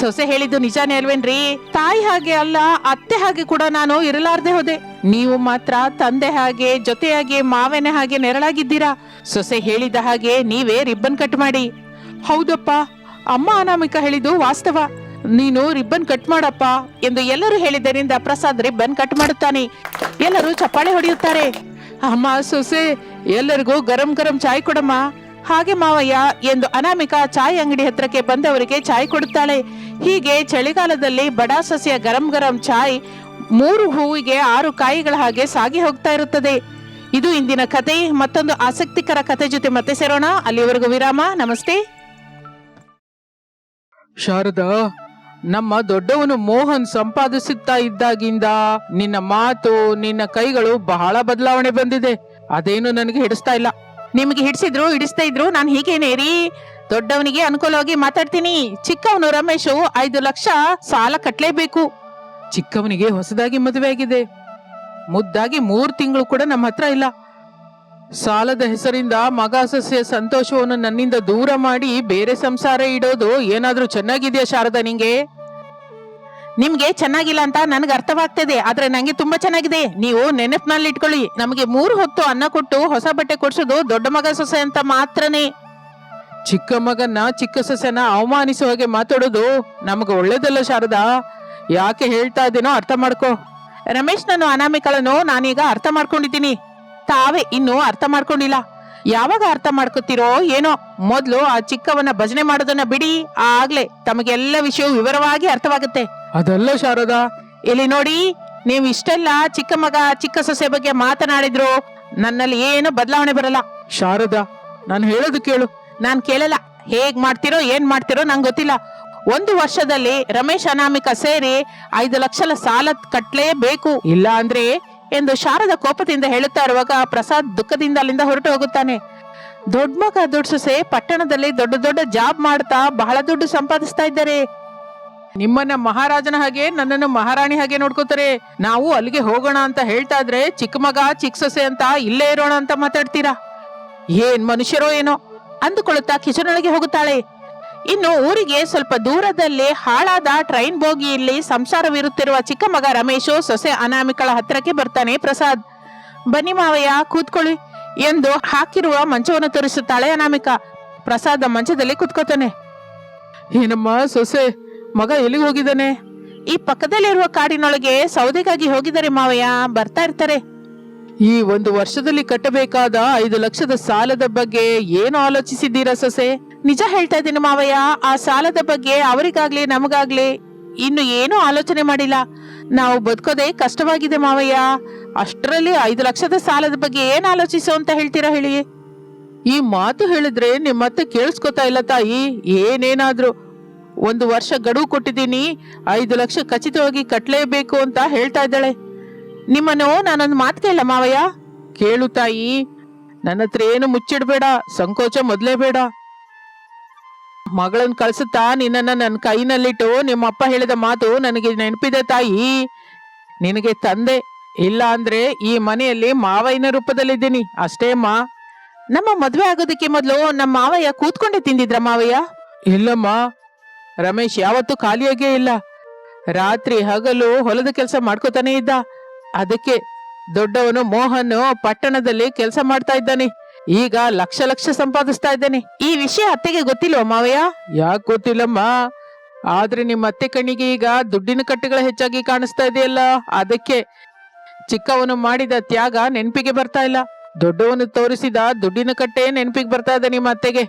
ಸೊಸೆ ಹೇಳಿದ್ದು ನಿಜಾನೇ ಅಲ್ವೇನ್ರಿ? ತಾಯಿ ಹಾಗೆ ಅಲ್ಲ, ಅತ್ತೆ ಹಾಗೆ ಕೂಡ ನಾನು ಇರಲಾರ್ದೆ ಹೋದೆ. ನೀವು ಮಾತ್ರ ತಂದೆ ಹಾಗೆ, ಜೊತೆಯಾಗಿ ಮಾವನ ಹಾಗೆ ನೆರಳಾಗಿದ್ದೀರಾ? ಸೊಸೆ ಹೇಳಿದ ಹಾಗೆ ನೀವೇ ರಿಬ್ಬನ್ ಕಟ್ ಮಾಡಿ. ಹೌದಪ್ಪ, ಅಮ್ಮ ಅನಾಮಿಕ ಹೇಳಿದ್ದು ವಾಸ್ತವ. ನೀನು ರಿಬ್ಬನ್ ಕಟ್ ಮಾಡಪ್ಪ ಎಂದು ಎಲ್ಲರೂ ಹೇಳಿದ್ದರಿಂದ ಪ್ರಸಾದ್ ರಿಬ್ಬನ್ ಕಟ್ ಮಾಡುತ್ತಾನೆ. ಎಲ್ಲರೂ ಚಪ್ಪಾಳೆ ಹೊಡೆಯುತ್ತಾರೆ. ಅಮ್ಮ, ಸೊಸೆ, ಎಲ್ಲರಿಗೂ ಗರಂ ಗರಂ ಚಾಯ್ ಕೊಡಮ್ಮ. ಹಾಗೆ ಮಾವಯ್ಯ ಎಂದು ಅನಾಮಿಕ ಚಾಯ್ ಅಂಗಡಿ ಹತ್ರಕ್ಕೆ ಬಂದವರಿಗೆ ಚಾಯ್ ಕೊಡುತ್ತಾಳೆ. ಹೀಗೆ ಚಳಿಗಾಲದಲ್ಲಿ ಬಡಾ ಸಸ್ಯ ಗರಂ ಗರಂ ಚಾಯ್ ಮೂರು ಹೂವಿಗೆ ಆರು ಕಾಯಿಗಳ ಹಾಗೆ ಸಾಗಿ ಹೋಗ್ತಾ ಇರುತ್ತದೆ. ಇದು ಇಂದಿನ ಕತೆ. ಮತ್ತೊಂದು ಆಸಕ್ತಿಕರ ಕತೆ ಜೊತೆ ಮತ್ತೆ ಸೇರೋಣ. ಅಲ್ಲಿವರೆಗೂ ವಿರಾಮ. ನಮಸ್ತೆ. ಶಾರದಾ ನಮ್ಮ ದೊಡ್ಡವನು ಮೋಹನ್ ಸಂಪಾದಿಸುತ್ತಾ ಇದ್ದಾಗಿಂದ ನಿನ್ನ ಮಾತು ನಿನ್ನ ಕೈಗಳು ಬಹಳ ಬದಲಾವಣೆ ಬಂದಿದೆ. ಅದೇನು ನನಗೆ ಹಿಡಿಸ್ತಾ ಇಲ್ಲ. ನಿಮಗೆ ಹಿಡಿಸಿದ್ರು ಹಿಡಿಸ್ತಾ ಇದ್ರು ನಾನು ಹೀಗೇನೆ ರೀ ದೊಡ್ಡವನಿಗೆ ಅನುಕೂಲವಾಗಿ ಮಾತಾಡ್ತೀನಿ. ಚಿಕ್ಕವನು ರಮೇಶು ಐದು ಲಕ್ಷ ಸಾಲ ಕಟ್ಟಲೇಬೇಕು ಚಿಕ್ಕವನಿಗೆ ಹೊಸದಾಗಿ ಮದುವೆ ಆಗಿದೆ ಮುದ್ದಾಗಿ ಮೂರು ತಿಂಗಳು ಕೂಡ ನಮ್ಮ ಹತ್ರ ಇಲ್ಲ. ಸಾಲದ ಹೆಸರಿಂದ ಮಗ ಸಸ್ಯ ಸಂತೋಷವನ್ನು ನನ್ನಿಂದ ದೂರ ಮಾಡಿ ಬೇರೆ ಸಂಸಾರ ಇಡೋದು ಏನಾದರೂ ಚೆನ್ನಾಗಿದೆಯಾ ಶಾರದ ನಿಂಗೆ? ನಿಮ್ಗೆ ಚೆನ್ನಾಗಿಲ್ಲ ಅಂತ ನನಗೆ ಅರ್ಥವಾಗ್ತದೆ, ಆದ್ರೆ ನಂಗೆ ತುಂಬಾ ಚೆನ್ನಾಗಿದೆ. ನೀವು ನೆನಪಿನಲ್ಲಿ ಇಟ್ಕೊಳ್ಳಿ, ನಮಗೆ ಮೂರು ಹೊತ್ತು ಅನ್ನ ಕೊಟ್ಟು ಹೊಸ ಬಟ್ಟೆ ಕೊಡ್ಸೋದು ದೊಡ್ಡ ಮಗ ಸೊಸೆ ಅಂತ ಮಾತ್ರನೇ. ಚಿಕ್ಕ ಮಗನ ಚಿಕ್ಕ ಸೊಸೆನ ಅವಮಾನಿಸುವ ಹಾಗೆ ಮಾತಾಡೋದು ನಮಗೆ ಒಳ್ಳೇದಲ್ಲ ಶಾರದಾ? ಯಾಕೆ ಹೇಳ್ತಾ ಇದ್ದೀನೋ ಅರ್ಥ ಮಾಡ್ಕೋ. ರಮೇಶ್ ನಾನು ಅನಾಮಿಕಳನ್ನು ನಾನೀಗ ಅರ್ಥ ಮಾಡ್ಕೊಂಡಿದ್ದೀನಿ. ತಾವೇ ಇನ್ನೂ ಅರ್ಥ ಮಾಡ್ಕೊಂಡಿಲ್ಲ. ಯಾವಾಗ ಅರ್ಥ ಮಾಡ್ಕೋತೀರೋ ಏನೋ ಮೊದ್ಲು ಆ ಚಿಕ್ಕವನ್ನ ಭಜನೆ ಮಾಡೋದನ್ನ ಬಿಡಿ. ಆಗ್ಲೇ ತಮಗೆಲ್ಲ ವಿಷಯ ವಿವರವಾಗಿ ಅರ್ಥವಾಗುತ್ತೆ. ಅದಲ್ಲ ಶಾರದಾ. ಇಲ್ಲಿ ನೋಡಿ ನೀವು ಇಷ್ಟೆಲ್ಲ ಚಿಕ್ಕ ಮಗ ಚಿಕ್ಕ ಸೊಸೆ ಬಗ್ಗೆ ಮಾತನಾಡಿದ್ರು ನನ್ನಲ್ಲಿ ಏನು ಬದಲಾವಣೆ ಬರಲ್ಲ. ಶಾರದಾ ನಾನು ಹೇಳೋದು ಕೇಳು. ನಾನ್ ಕೇಳಲ್ಲ. ಹೇಗ್ ಮಾಡ್ತಿರೋ ಏನ್ ಮಾಡ್ತಿರೋ ನಂಗೆ ಗೊತ್ತಿಲ್ಲ. ಒಂದು ವರ್ಷದಲ್ಲಿ ರಮೇಶ್ ಅನಾಮಿಕ ಸೇರಿ ಐದು ಲಕ್ಷ ಸಾಲ ಕಟ್ಲೇಬೇಕು. ಇಲ್ಲ ಅಂದ್ರೆ ಎಂದು ಶಾರದ ಕೋಪದಿಂದ ಹೇಳುತ್ತಾ ಇರುವಾಗ ಪ್ರಸಾದ್ ದುಃಖದಿಂದ ಅಲ್ಲಿಂದ ಹೊರಟು ಹೋಗುತ್ತಾನೆ. ದೊಡ್ಡ ಮಗ, ದೊಡ್ಡ ಸೊಸೆ, ಪಟ್ಟಣದಲ್ಲಿ ದೊಡ್ಡ ದೊಡ್ಡ ಜಾಬ್ ಮಾಡ್ತಾ ಬಹಳ ದುಡ್ಡು ಸಂಪಾದಿಸ್ತಾ ಇದ್ದಾರೆ. ನಿಮ್ಮನ್ನ ಮಹಾರಾಜನ ಹಾಗೆ, ನನ್ನನ್ನು ಮಹಾರಾಣಿ ಹಾಗೆ ನೋಡ್ಕೋತಾರೆ. ನಾವು ಅಲ್ಲಿಗೆ ಹೋಗೋಣ ಅಂತ ಹೇಳ್ತಾ ಇದ್ರೆ ಚಿಕ್ಕ ಮಗ, ಚಿಕ್ಕ ಸೊಸೆ ಅಂತ ಇಲ್ಲೇ ಇರೋಣ ಅಂತ ಮಾತಾಡ್ತೀರಾ? ಏನ್ ಮನುಷ್ಯರೋ ಏನೋ? ಅಂದುಕೊಳ್ಳುತ್ತಾ ಕಿಚನೊಳಗೆ ಹೋಗುತ್ತಾಳೆ. ಇನ್ನು ಊರಿಗೆ ಸ್ವಲ್ಪ ದೂರದಲ್ಲಿ ಹಾಳಾದ ಟ್ರೈನ್ ಬೋಗಿಯಲ್ಲಿ ಸಂಸಾರವಿರುತ್ತಿರುವ ಚಿಕ್ಕ ಮಗ ರಮೇಶು ಸೊಸೆ ಅನಾಮಿಕಳ ಹತ್ತಿರಕ್ಕೆ ಬರ್ತಾನೆ. ಪ್ರಸಾದ್, ಬನ್ನಿ ಮಾವಯ್ಯ, ಕೂತ್ಕೊಳ್ಳಿ ಎಂದು ಹಾಕಿರುವ ಮಂಚವನ್ನು ತೋರಿಸುತ್ತಾಳೆ ಅನಾಮಿಕ. ಪ್ರಸಾದ ಮಂಚದಲ್ಲಿ ಕೂತ್ಕೋತಾನೆ. ಏನಮ್ಮ ಸೊಸೆ, ಮಗ ಎಲ್ಲಿಗೆ ಹೋಗಿದ್ದಾನೆ? ಈ ಪಕ್ಕದಲ್ಲಿರುವ ಕಾಡಿನೊಳಗೆ ಸೌದೆಗಾಗಿ ಹೋಗಿದ್ದಾರೆ ಮಾವಯ್ಯ, ಬರ್ತಾ ಇರ್ತಾರೆ. ಈ ಒಂದು ವರ್ಷದಲ್ಲಿ ಕಟ್ಟಬೇಕಾದ ಐದು ಲಕ್ಷದ ಸಾಲದ ಬಗ್ಗೆ ಏನು ಆಲೋಚಿಸಿದ್ದೀರಾ ಸೊಸೆ? ನಿಜ ಹೇಳ್ತಾ ಇದ್ದೀನಿ ಮಾವಯ್ಯ, ಆ ಸಾಲದ ಬಗ್ಗೆ ಅವರಿಗಾಗ್ಲಿ, ನಮಗಾಗ್ಲಿ ಇನ್ನು ಏನೂ ಆಲೋಚನೆ ಮಾಡಿಲ್ಲ. ನಾವು ಬದುಕೋದೇ ಕಷ್ಟವಾಗಿದೆ ಮಾವಯ್ಯ. ಅಷ್ಟರಲ್ಲಿ ಐದು ಲಕ್ಷದ ಸಾಲದ ಬಗ್ಗೆ ಏನ್ ಆಲೋಚಿಸೋ ಅಂತ ಹೇಳ್ತೀರಾ ಹೇಳಿ? ಈ ಮಾತು ಹೇಳಿದ್ರೆ ನಿಮ್ಮತ್ತೆ ಕೇಳಿಸ್ಕೊತಾ ಇಲ್ಲ ತಾಯಿ. ಏನೇನಾದ್ರು ಒಂದು ವರ್ಷ ಗಡುವು ಕೊಟ್ಟಿದ್ದೀನಿ, ಐದು ಲಕ್ಷ ಖಚಿತವಾಗಿ ಕಟ್ಟಲೇಬೇಕು ಅಂತ ಹೇಳ್ತಾ ಇದ್ದಾಳೆ. ನಿಮ್ಮನ್ನು ನಾನೊಂದು ಮಾತು ಕೇಳ ಮಾವಯ್ಯ? ಕೇಳು ತಾಯಿ. ನನ್ನ ಹತ್ರ ಏನು ಮುಚ್ಚಿಡ್ಬೇಡ, ಸಂಕೋಚ ಮೊದಲೇ ಬೇಡ. ಮಗಳನ್ ಕಳ್ಸುತ್ತಾ ನಿನ್ನನ್ನ ನನ್ನ ಕೈನಲ್ಲಿಟ್ಟು ನಿಮ್ಮ ಅಪ್ಪ ಹೇಳಿದ ಮಾತು ನನಗೆ ನೆನಪಿದೆ ತಾಯಿ. ನಿನಗೆ ತಂದೆ ಇಲ್ಲ ಅಂದ್ರೆ ಈ ಮನೆಯಲ್ಲಿ ಮಾವಯ್ಯನ ರೂಪದಲ್ಲಿದ್ದೀನಿ. ಅಷ್ಟೇ ಅಮ್ಮ. ನಮ್ಮ ಮದ್ವೆ ಆಗೋದಕ್ಕೆ ಮೊದಲು ನಮ್ಮ ಮಾವಯ್ಯ ಕೂತ್ಕೊಂಡೆ ತಿಂದಿದ್ರ ಮಾವಯ್ಯ? ಇಲ್ಲಮ್ಮ. ರಮೇಶ್ ಯಾವತ್ತೂ ಖಾಲಿಯಾಗೇ ಇಲ್ಲ. ರಾತ್ರಿ ಹಗಲು ಹೊಲದ ಕೆಲಸ ಮಾಡ್ಕೋತಾನೆ ಇದ್ದ. ಅದಕ್ಕೆ ದೊಡ್ಡವನು ಮೋಹನ್ ಪಟ್ಟಣದಲ್ಲಿ ಕೆಲಸ ಮಾಡ್ತಾ ಇದ್ದಾನೆ. ಈಗ ಲಕ್ಷ ಲಕ್ಷ ಸಂಪಾದಿಸ್ತಾ ಇದ್ದಾನೆ. ಈ ವಿಷಯ ಅತ್ತೆಗೆ ಗೊತ್ತಿಲ್ವಾ ಮಾವಯ್ಯ? ಯಾಕೆ ಗೊತ್ತಿಲ್ಲಮ್ಮ. ಆದ್ರೆ ನಿಮ್ಮ ಅತ್ತೆ ಕಣ್ಣಿಗೆ ಈಗ ದುಡ್ಡಿನ ಕಟ್ಟೆಗಳು ಹೆಚ್ಚಾಗಿ ಕಾಣಿಸ್ತಾ ಇದೆಯಲ್ಲ. ಅದಕ್ಕೆ ಚಿಕ್ಕವನು ಮಾಡಿದ ತ್ಯಾಗ ನೆನಪಿಗೆ ಬರ್ತಾ ಇಲ್ಲ. ದೊಡ್ಡವನು ತೋರಿಸಿದ ದುಡ್ಡಿನ ಕಟ್ಟೆ ನೆನಪಿಗೆ ಬರ್ತಾ ಇದೆ ನಿಮ್ಮ ಅತ್ತೆಗೆ.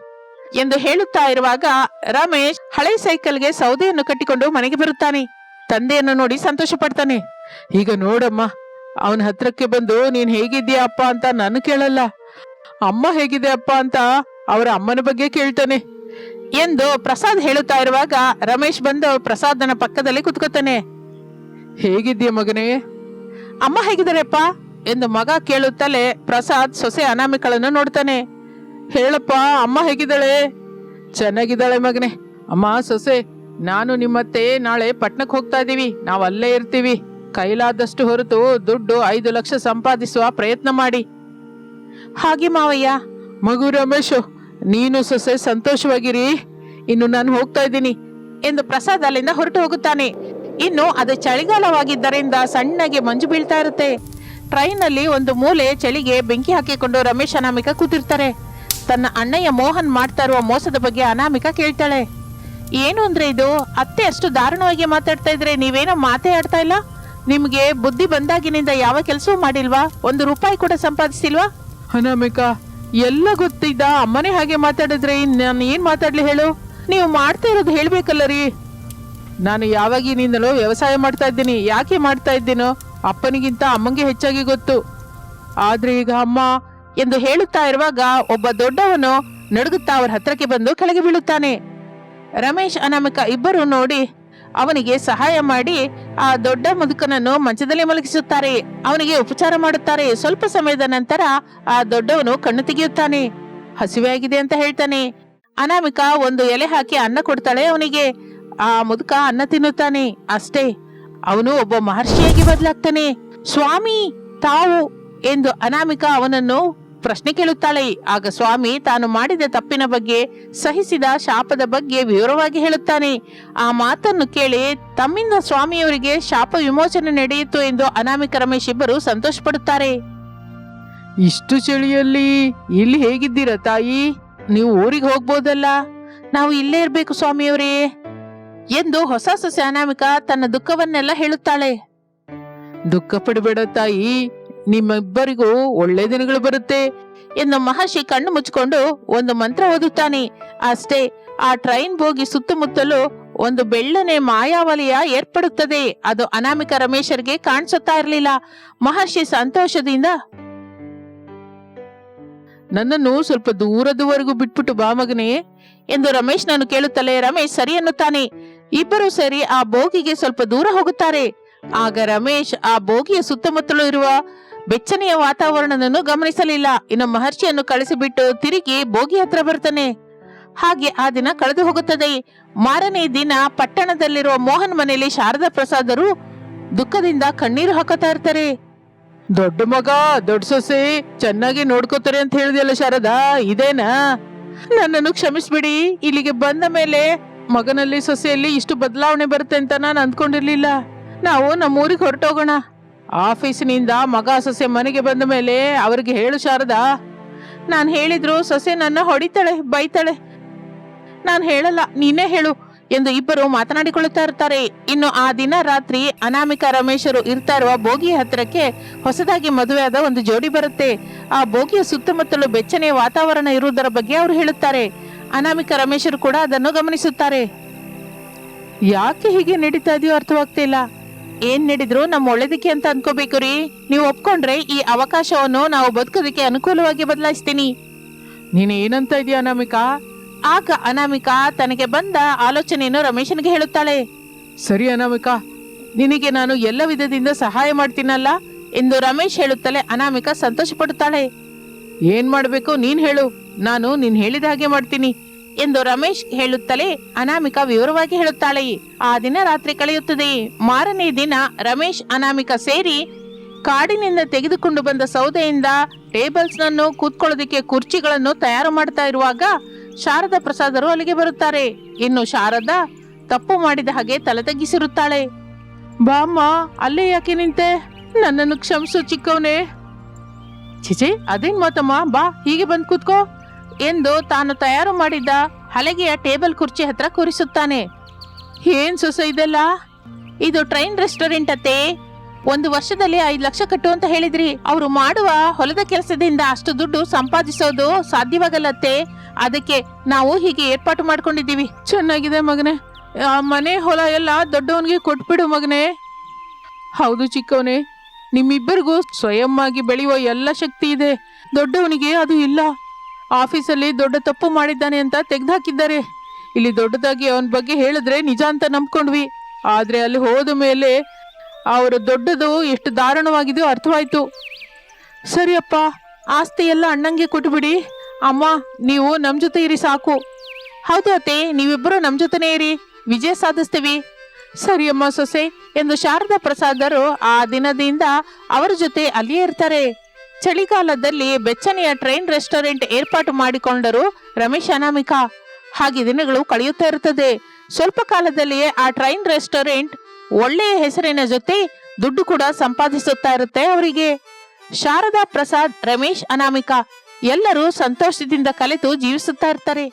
ಎಂದು ಹೇಳುತ್ತಾ ಇರುವಾಗ ರಮೇಶ್ ಹಳೆ ಸೈಕಲ್ಗೆ ಸೌದೆಯನ್ನು ಕಟ್ಟಿಕೊಂಡು ಮನೆಗೆ ಬರುತ್ತಾನೆ. ತಂದೆಯನ್ನು ನೋಡಿ ಸಂತೋಷ ಪಡ್ತಾನೆ ಈಗ ನೋಡಮ್ಮ, ಅವನ ಹತ್ರಕ್ಕೆ ಬಂದು ನೀನ್ ಹೇಗಿದ್ದೀಯ ಅಪ್ಪ ಅಂತ ನಾನು ಕೇಳಲ್ಲ. ಅಮ್ಮ ಹೇಗಿದೆ ಅಪ್ಪ ಅಂತ ಅವರ ಅಮ್ಮನ ಬಗ್ಗೆ ಕೇಳ್ತಾನೆ. ಎಂದು ಪ್ರಸಾದ್ ಹೇಳುತ್ತಾ ಇರುವಾಗ ರಮೇಶ್ ಬಂದು ಪ್ರಸಾದನ ಪಕ್ಕದಲ್ಲಿ ಕುತ್ಕೋತಾನೆ. ಹೇಗಿದ್ದೀಯ ಮಗನೇ? ಅಮ್ಮ ಹೇಗಿದ್ದಾರೆಪ್ಪ ಎಂದು ಮಗ ಕೇಳುತ್ತಲೇ ಪ್ರಸಾದ್ ಸೊಸೆ ಅನಾಮಿಕಳನ್ನು ನೋಡ್ತಾನೆ. ಹೇಳಪ್ಪ, ಅಮ್ಮ ಹೇಗಿದ್ದಾಳೆ? ಚೆನ್ನಾಗಿದ್ದಾಳೆ ಮಗನೇ. ಅಮ್ಮ, ಸೊಸೆ, ನಾನು ನಿಮ್ಮತ್ತೆ ನಾಳೆ ಪಟ್ನಕ್ಕೆ ಹೋಗ್ತಾ ಇದೀವಿ ನಾವು ಅಲ್ಲೇ ಇರ್ತೀವಿ. ಕೈಲಾದಷ್ಟು ಹೊರತು ದುಡ್ಡು ಐದು ಲಕ್ಷ ಸಂಪಾದಿಸುವ ಪ್ರಯತ್ನ ಮಾಡಿ. ಹಾಗೆ ಮಾವಯ್ಯ. ಮಗು ರಮೇಶು, ನೀನು ಸೊಸೆ ಸಂತೋಷವಾಗಿರಿ. ಇನ್ನು ನಾನು ಹೋಗ್ತಾ ಇದ್ದೀನಿ ಎಂದು ಪ್ರಸಾದ್ ಅಲ್ಲಿಂದ ಹೊರಟು ಹೋಗುತ್ತಾನೆ. ಇನ್ನು ಅದು ಚಳಿಗಾಲವಾಗಿದ್ದರಿಂದ ಸಣ್ಣಗೆ ಮಂಜು ಬೀಳ್ತಾ ಇರುತ್ತೆ. ಟ್ರೈನಲ್ಲಿ ಒಂದು ಮೂಲೆ ಚಳಿಗೆ ಬೆಂಕಿ ಹಾಕಿಕೊಂಡು ರಮೇಶ್ ಅನಾಮಿಕ ಕೂತಿರ್ತಾರೆ. ತನ್ನ ಅಣ್ಣಯ್ಯ ಮೋಹನ್ ಮಾಡ್ತಾ ಇರುವ ಮೋಸದ ಬಗ್ಗೆ ಅನಾಮಿಕ ಕೇಳ್ತಾಳೆ. ಏನು ಅಂದ್ರೆ ಇದು? ಅತ್ತೆ ಅಷ್ಟು ದಾರುಣವಾಗಿ ಮಾತಾಡ್ತಾ ಇದ್ರೆ ನೀವೇನೋ ಮಾತೇ ಆಡ್ತಾ ಇಲ್ಲ? ನಿಮ್ಗೆ ಬುದ್ಧಿ ಬಂದಾಗಿನಿಂದ ಯಾವ ಕೆಲಸವೂ ಮಾಡಿಲ್ವಾ? ಒಂದು ರೂಪಾಯಿ ಕೂಡ ಸಂಪಾದಿಸಿಲ್ವಾ ಅನಾಮಿಕ, ಎಲ್ಲ ಗೊತ್ತಿದ್ದ ಅಮ್ಮನೇ ಹಾಗೆ ಮಾತಾಡಿದ್ರೆ ನಾನು ಏನ್ ಮಾತಾಡ್ಲಿ ಹೇಳು? ನೀವು ಮಾಡ್ತಾ ಇರೋದು ಹೇಳ್ಬೇಕಲ್ಲ ರೀ. ನಾನು ಯಾವಾಗಿನಿಂದಲೂ ವ್ಯವಸಾಯ ಮಾಡ್ತಾ ಇದ್ದೀನಿ. ಯಾಕೆ ಮಾಡ್ತಾ ಇದ್ದೀನೋ ಅಪ್ಪನಿಗಿಂತ ಅಮ್ಮಂಗೆ ಹೆಚ್ಚಾಗಿ ಗೊತ್ತು. ಆದ್ರೆ ಈಗ ಅಮ್ಮ ಎಂದು ಹೇಳುತ್ತಾ ಇರುವಾಗ ಒಬ್ಬ ದೊಡ್ಡವನು ನಡುಗುತ್ತಾ ಅವರ ಹತ್ರಕ್ಕೆ ಬಂದು ಕೆಳಗೆ ಬೀಳುತ್ತಾನೆ. ರಮೇಶ್, ಅನಾಮಿಕ ಇಬ್ಬರು ನೋಡಿ ಅವನಿಗೆ ಸಹಾಯ ಮಾಡಿ ಆ ದೊಡ್ಡ ಮುದುಕನನ್ನು ಮಂಚದಲ್ಲಿ ಮಲಗಿಸುತ್ತಾರೆ. ಅವನಿಗೆ ಉಪಚಾರ ಮಾಡುತ್ತಾರೆ. ಸ್ವಲ್ಪ ಸಮಯದ ನಂತರ ಆ ದೊಡ್ಡವನು ಕಣ್ಣು ತೆಗೆಯುತ್ತಾನೆ. ಹಸಿವೆ ಆಗಿದೆ ಅಂತ ಹೇಳ್ತಾನೆ. ಅನಾಮಿಕ ಒಂದು ಎಲೆ ಹಾಕಿ ಅನ್ನ ಕೊಡ್ತಾಳೆ ಅವನಿಗೆ. ಆ ಮುದುಕ ಅನ್ನ ತಿನ್ನುತ್ತಾನೆ. ಅಷ್ಟೇ, ಅವನು ಒಬ್ಬ ಮಹರ್ಷಿಯಾಗಿ ಬದಲಾಗ್ತಾನೆ. ಸ್ವಾಮಿ, ತಾವು ಎಂದು ಅನಾಮಿಕ ಅವನನ್ನು ಪ್ರಶ್ನೆ ಕೇಳುತ್ತಾಳೆ. ಆಗ ಸ್ವಾಮಿ ತಾನು ಮಾಡಿದ ತಪ್ಪಿನ ಬಗ್ಗೆ ಸಹಿಸಿದ ಶಾಪದ ಬಗ್ಗೆ ವಿವರವಾಗಿ ಹೇಳುತ್ತಾನೆ. ಆ ಮಾತನ್ನು ಕೇಳಿ ತಮ್ಮಿಂದ ಸ್ವಾಮಿಯವರಿಗೆ ಶಾಪ ವಿಮೋಚನೆ ನಡೆಯಿತು ಎಂದು ಅನಾಮಿಕ ರಮೇಶ್ ಇಬ್ಬರು ಸಂತೋಷ ಪಡುತ್ತಾರೆ ಇಷ್ಟು ಚಳಿಯಲ್ಲಿ ಇಲ್ಲಿ ಹೇಗಿದ್ದೀರಾ ತಾಯಿ? ನೀವು ಊರಿಗೆ ಹೋಗ್ಬೋದಲ್ಲ? ನಾವು ಇಲ್ಲೇ ಇರಬೇಕು ಸ್ವಾಮಿಯವರೇ ಎಂದು ಹೊಸ ಸಸ್ಯ ಅನಾಮಿಕ ತನ್ನ ದುಃಖವನ್ನೆಲ್ಲ ಹೇಳುತ್ತಾಳೆ. ದುಃಖ ಪಡಬೇಡ ತಾಯಿ. ನಿಮ್ಮಿಬ್ಬರಿಗೂ ಒಳ್ಳೆ ದಿನಗಳು ಬರುತ್ತೆ ಎಂದು ಮಹರ್ಷಿ ಕಣ್ಣು ಮುಚ್ಚಿಕೊಂಡು ಒಂದು ಮಂತ್ರ ಓದುತ್ತಾನೆ. ಅಷ್ಟೇ, ಆ ಟ್ರೈನ್ ಬೋಗಿ ಸುತ್ತಮುತ್ತಲು ಒಂದು ಬೆಳ್ಳನೆ ಮಾಯಾವಲಯ ಏರ್ಪಡುತ್ತದೆ. ಅದು ಅನಾಮಿಕ ರಮೇಶರಿಗೆ ಕಾಣಿಸುತ್ತಾ ಇರಲಿಲ್ಲ. ಮಹರ್ಷಿ ಸಂತೋಷದಿಂದ, ನನ್ನನ್ನು ಸ್ವಲ್ಪ ದೂರದವರೆಗೂ ಬಿಟ್ಬಿಟ್ಟು ಬಾ ಮಗನೇ ಎಂದು ರಮೇಶ್ ನಾನು ಕೇಳುತ್ತಲೇ ರಮೇಶ್ ಸರಿ ಅನ್ನುತ್ತಾನೆ. ಇಬ್ಬರು ಸರಿ ಆ ಬೋಗಿಗೆ ಸ್ವಲ್ಪ ದೂರ ಹೋಗುತ್ತಾರೆ. ಆಗ ರಮೇಶ್ ಆ ಬೋಗಿಯ ಸುತ್ತಮುತ್ತಲೂ ಇರುವ ಬೆಚ್ಚನೆಯ ವಾತಾವರಣವನ್ನು ಗಮನಿಸಲಿಲ್ಲ. ಇನ್ನು ಮಹರ್ಷಿಯನ್ನು ಕಳಿಸಿಬಿಟ್ಟು ತಿರುಗಿ ಬೋಗಿ ಹತ್ರ ಬರ್ತಾನೆ. ಹಾಗೆ ಆ ದಿನ ಕಳೆದು ಹೋಗುತ್ತದೆ. ಮಾರನೇ ದಿನ ಪಟ್ಟಣದಲ್ಲಿರುವ ಮೋಹನ್ ಮನೆಯಲ್ಲಿ ಶಾರದಾ ಪ್ರಸಾದರು ದುಃಖದಿಂದ ಕಣ್ಣೀರು ಹಾಕುತ್ತಾ ಇರ್ತಾರೆ. ದೊಡ್ಡ ಮಗ ದೊಡ್ಡ ಸೊಸೆ ಚೆನ್ನಾಗಿ ನೋಡ್ಕೋತಾರೆ ಅಂತ ಹೇಳಿದೆಯಲ್ಲ ಶಾರದಾ ಇದೇನಾ? ನನ್ನನ್ನು ಕ್ಷಮಿಸ್ಬಿಡಿ. ಇಲ್ಲಿಗೆ ಬಂದ ಮೇಲೆ ಮಗನಲ್ಲಿ ಸೊಸೆಯಲ್ಲಿ ಇಷ್ಟು ಬದಲಾವಣೆ ಬರುತ್ತೆ ಅಂತ ನಾನು ಅಂದ್ಕೊಂಡಿರ್ಲಿಲ್ಲ. ನಾವು ನಮ್ಮ ಊರಿಗೆ ಹೊರಟೋಗೋಣ. ಆಫೀಸಿನಿಂದ ಮಗ ಸೊಸೆ ಮನೆಗೆ ಬಂದ ಮೇಲೆ ಅವರಿಗೆ ಹೇಳು ಶಾರದಾ. ನಾನು ಹೇಳಿದ್ರು ಸೊಸೆ ನನ್ನ ಹೊಡಿತಾಳೆ, ಬೈತಾಳೆ. ನಾನು ಹೇಳಲ್ಲ, ನೀನೇ ಹೇಳು ಎಂದು ಇಬ್ಬರು ಮಾತನಾಡಿಕೊಳ್ಳುತ್ತಾ ಇರ್ತಾರೆ. ಇನ್ನು ಆ ದಿನ ರಾತ್ರಿ ಅನಾಮಿಕ ರಮೇಶರು ಇರ್ತಾ ಇರುವ ಬೋಗಿಯ ಹತ್ತಿರಕ್ಕೆ ಹೊಸದಾಗಿ ಮದುವೆಯಾದ ಒಂದು ಜೋಡಿ ಬರುತ್ತೆ. ಆ ಬೋಗಿಯ ಸುತ್ತಮುತ್ತಲು ಬೆಚ್ಚನೆಯ ವಾತಾವರಣ ಇರುವುದರ ಬಗ್ಗೆ ಅವರು ಹೇಳುತ್ತಾರೆ. ಅನಾಮಿಕ ರಮೇಶರು ಕೂಡ ಅದನ್ನು ಗಮನಿಸುತ್ತಾರೆ. ಯಾಕೆ ಹೀಗೆ ನಡೀತಾ ಇದೆಯೋ ಅರ್ಥವಾಗ್ತಿಲ್ಲ ಏನ್ ನಡೆದ್ರು ನಮ್ಮ ಒಳ್ಳೇದಕ್ಕೆ ಅಂತ ಅನ್ಕೋಬೇಕು ರೀ. ನೀವು ಒಪ್ಕೊಂಡ್ರೆ ಈ ಅವಕಾಶವನ್ನು ನಾವು ಬದುಕೋದಕ್ಕೆ ಅನುಕೂಲವಾಗಿ ಬದಲಾಯಿಸ್ತೀನಿ. ನೀನು ಏನಂತ ಇದೀಯ ಅನಾಮಿಕಾ? ಆಗ ಅನಾಮಿಕಾ ತನಗೆ ಬಂದ ಆಲೋಚನೆಯನ್ನು ರಮೇಶನಿಗೆ ಹೇಳುತ್ತಾಳೆ. ಸರಿ ಅನಾಮಿಕಾ, ನಿನಗೆ ನಾನು ಎಲ್ಲ ವಿಧದಿಂದ ಸಹಾಯ ಮಾಡ್ತೀನಲ್ಲ ಎಂದು ರಮೇಶ್ ಹೇಳುತ್ತಲೇ ಅನಾಮಿಕಾ ಸಂತೋಷ ಪಡುತ್ತಾಳೆ ಏನ್ ಮಾಡಬೇಕು ನೀನ್ ಹೇಳು, ನಾನು ನೀನ್ ಹೇಳಿದ ಹಾಗೆ ಮಾಡ್ತೀನಿ. ಎಂದು ರಮೇಶ್ ಹೇಳುತ್ತಲೇ ಅನಾಮಿಕ ವಿವರವಾಗಿ ಹೇಳುತ್ತಾಳೆ. ಆ ದಿನ ರಾತ್ರಿ ಕಳೆಯುತ್ತದೆ. ಮಾರನೇ ದಿನ ರಮೇಶ್, ಅನಾಮಿಕ ಸೇರಿ ಕಾಡಿನಿಂದ ತೆಗೆದುಕೊಂಡು ಬಂದ ಸೌದೆಯಿಂದ ಟೇಬಲ್ಸ್ ನನ್ನು ಕೂತ್ಕೊಳ್ಳೋದಕ್ಕೆ ಕುರ್ಚಿಗಳನ್ನು ತಯಾರು ಮಾಡ್ತಾ ಇರುವಾಗ ಶಾರದಾ ಪ್ರಸಾದರು ಅಲ್ಲಿಗೆ ಬರುತ್ತಾರೆ. ಇನ್ನು ಶಾರದಾ ತಪ್ಪು ಮಾಡಿದ ಹಾಗೆ ತಲೆ ತಗ್ಗಿಸಿರುತ್ತಾಳೆ. ಬಾಮ್ಮ, ಅಲ್ಲೇ ಯಾಕೆ ನಿಂತೆ? ನನ್ನನ್ನು ಕ್ಷಮಿಸು ಚಿಕ್ಕವನೇ. ಚಿಚಿ ಅದೇನ್ ಮಾತಮ್ಮ? ಬಾ, ಹೀಗೆ ಬಂದು ಕೂತ್ಕೋ. ಎಂದು ತಾನು ತಯಾರು ಮಾಡಿದ್ದ ಹಲಗೆಯ ಟೇಬಲ್ ಕುರ್ಚಿ ಹತ್ರ ಕೂರಿಸುತ್ತಾನೆ. ಏನ್ ಸೊಸೆ ಇದೆಲ್ಲ? ಇದು ಟ್ರೈನ್ ರೆಸ್ಟೋರೆಂಟ್ ಅತ್ತೆ. ಒಂದು ವರ್ಷದಲ್ಲಿ ಐದು ಲಕ್ಷ ಕಟ್ಟು ಅಂತ ಹೇಳಿದ್ರಿ. ಅವರು ಮಾಡುವ ಹೊಲದ ಕೆಲಸದಿಂದ ಅಷ್ಟು ದುಡ್ಡು ಸಂಪಾದಿಸೋದು ಸಾಧ್ಯವಾಗಲ್ಲತ್ತೆ ಅದಕ್ಕೆ ನಾವು ಹೀಗೆ ಏರ್ಪಾಟು ಮಾಡ್ಕೊಂಡಿದ್ದೀವಿ. ಚೆನ್ನಾಗಿದೆ ಮಗನೇ. ಆ ಮನೆ ಹೊಲ ಎಲ್ಲ ದೊಡ್ಡವನಿಗೆ ಕೊಟ್ಬಿಡು ಮಗನೇ. ಹೌದು ಚಿಕ್ಕವನೇ. ನಿಮ್ಮಿಬ್ಬರಿಗೂ ಸ್ವಯಂ ಆಗಿ ಬೆಳೆಯುವ ಎಲ್ಲ ಶಕ್ತಿ ಇದೆ. ದೊಡ್ಡವನಿಗೆ ಅದು ಇಲ್ಲ. ಆಫೀಸಲ್ಲಿ ದೊಡ್ಡ ತಪ್ಪು ಮಾಡಿದ್ದಾನೆ ಅಂತ ತೆಗೆದಾಕಿದ್ದಾರೆ ಇಲ್ಲಿ ದೊಡ್ಡದಾಗಿ ಅವನ ಬಗ್ಗೆ ಹೇಳಿದ್ರೆ ನಿಜ ಅಂತ ನಂಬ್ಕೊಂಡ್ವಿ. ಆದ್ರೆ ಅಲ್ಲಿ ಹೋದ ಮೇಲೆ ಅವರ ದೊಡ್ಡದು ಎಷ್ಟು ದಾರುಣವಾಗಿದೆಯೋ ಅರ್ಥವಾಯ್ತು. ಸರಿಯಪ್ಪ ಆಸ್ತಿ ಎಲ್ಲ ಅಣ್ಣಂಗೆ ಕೊಟ್ಟುಬಿಡಿ ಅಮ್ಮ, ನೀವು ನಮ್ಮ ಜೊತೆ ಇರಿ ಸಾಕು. ಹೌದು ಅತ್ತೆ ನೀವಿಬ್ಬರು ನಮ್ಮ ಜೊತೆನೇ ಇರಿ. ವಿಜಯ ಸಾಧಿಸ್ತೀವಿ. ಸರಿಯಮ್ಮ ಸೊಸೆ, ಎಂದು ಶಾರದಾ ಪ್ರಸಾದರು ಆ ದಿನದಿಂದ ಅವರ ಜೊತೆ ಅಲ್ಲಿಯೇ ಇರ್ತಾರೆ. ಚಳಿಗಾಲದಲ್ಲಿ ಬೆಚ್ಚನೆಯ ಟ್ರೈನ್ ರೆಸ್ಟೋರೆಂಟ್ ಏರ್ಪಾಟು ಮಾಡಿಕೊಂಡರು ರಮೇಶ್ ಅನಾಮಿಕಾ. ಹಾಗೆ ದಿನಗಳು ಕಳೆಯುತ್ತಾ ಇರುತ್ತದೆ. ಸ್ವಲ್ಪ ಕಾಲದಲ್ಲಿಯೇ ಆ ಟ್ರೈನ್ ರೆಸ್ಟೋರೆಂಟ್ ಒಳ್ಳೆಯ ಹೆಸರಿನ ಜೊತೆ ದುಡ್ಡು ಕೂಡ ಸಂಪಾದಿಸುತ್ತಾ ಇರುತ್ತೆ ಅವರಿಗೆ. ಶಾರದಾ ಪ್ರಸಾದ್, ರಮೇಶ್ ಅನಾಮಿಕಾ ಎಲ್ಲರೂ ಸಂತೋಷದಿಂದ ಕಲಿತು ಜೀವಿಸುತ್ತಾ ಇರ್ತಾರೆ.